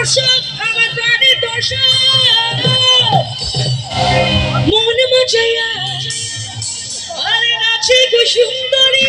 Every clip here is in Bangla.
দর্শক আমার প্রাণের দর্শক। মন মজাইয়া আরে নাচে সুন্দরী।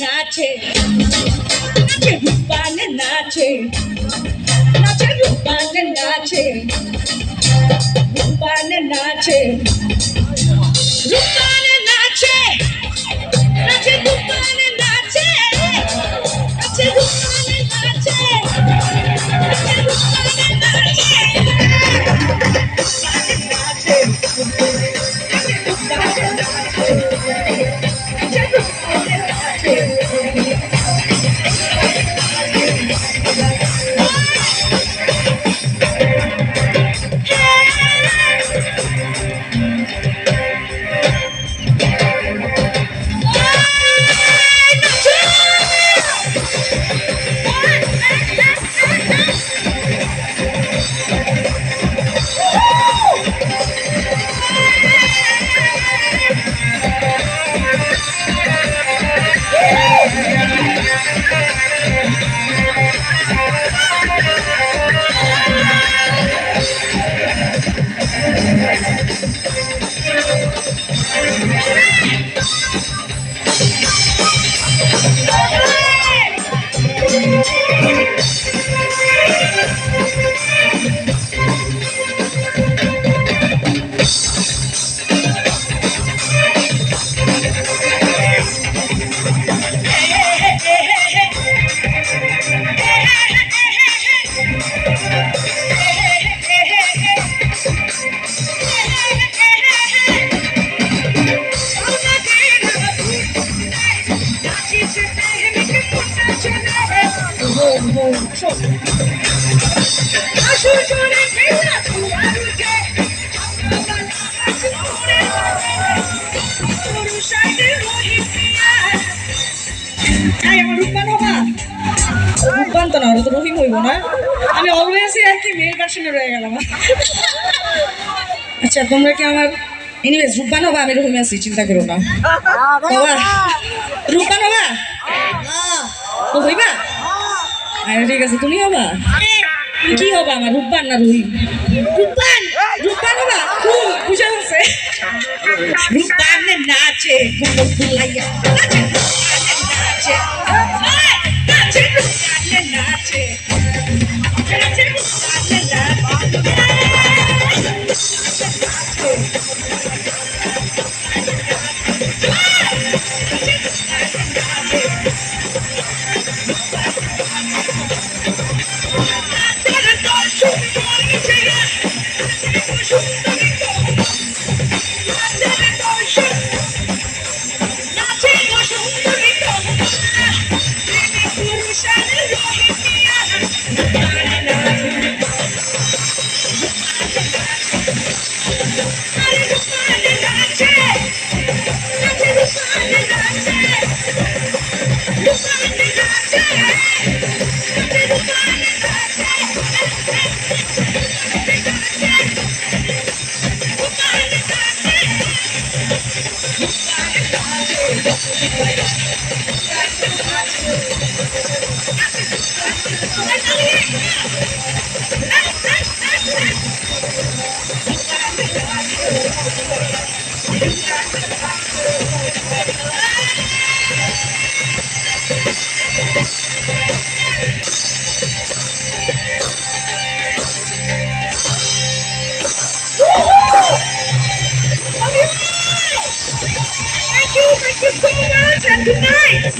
নাচে নাচে রূপানে নাচে নাচে রূপানে নাচে রূপানে নাচে রূপানে নাচে নাচে রূপানে না ওটা তো রহিম হইব না। আমি অলওয়েজই আর কি মেয়ের ভার্সনে রয়ে গেলাম। আচ্ছা তোমরা কি আমার এনিওয়েজ রূপবান হবা আমি রহিম আছি, চিন্তা করো না। বাবা রূপবান হবা ও হইবা আরে, ঠিক আছে, তুমি হবা? কি হবা আমার রূপবান না রহিম? রূপবান রূপবান হবা খুব বুঝা গেছে। রূপবান নাচে নাচে Mr. Stoners, and good night.